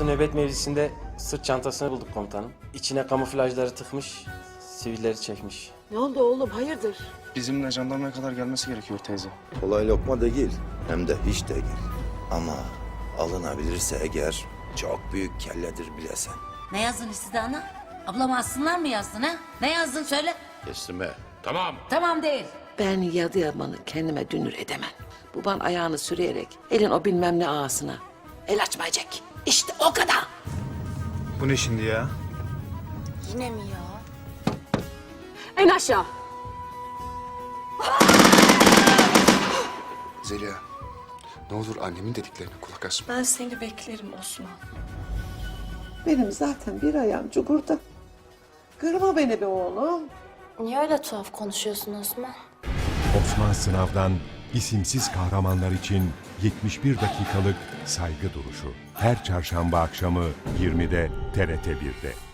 16 nöbet mevzisinde sırt çantasını bulduk komutanım. İçine kamuflajları tıkmış, sivilleri çekmiş. Ne oldu oğlum hayırdır? Bizimle jandarmaya kadar gelmesi gerekiyor teyze. Kolay lokma değil. Hem de hiç değil. Ama alınabilirse eğer çok büyük kelledir bilesen. Ne yazdın size ana? Ablam aslınlar mı yazdın ha? Ne yazdın söyle. Teslime. Tamam. Tamam değil. Ben yadı yamanı kendime dünür edemem. Baban ayağını sürüyerek elin o bilmem ne ağasına. El açmayacak. İşte o kadar. Bu ne şimdi ya? Yine mi ya? En aşağı. Zeliha. Ne olur annemin dediklerine kulak asma. Ben seni beklerim Osman. Benim zaten bir ayağım çukurda. Kırma beni be oğlum. Niye öyle tuhaf konuşuyorsun Osman? Osman Sınav'dan isimsiz kahramanlar için 71 dakikalık saygı duruşu. Her çarşamba akşamı 20'de TRT 1'de.